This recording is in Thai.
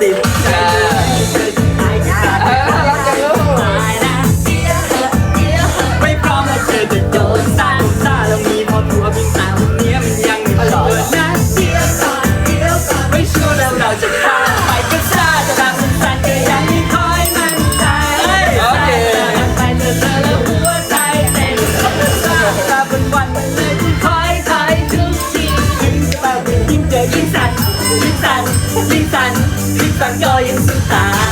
ติดใจ สันสีสันสีสันก็ยังสุดตาย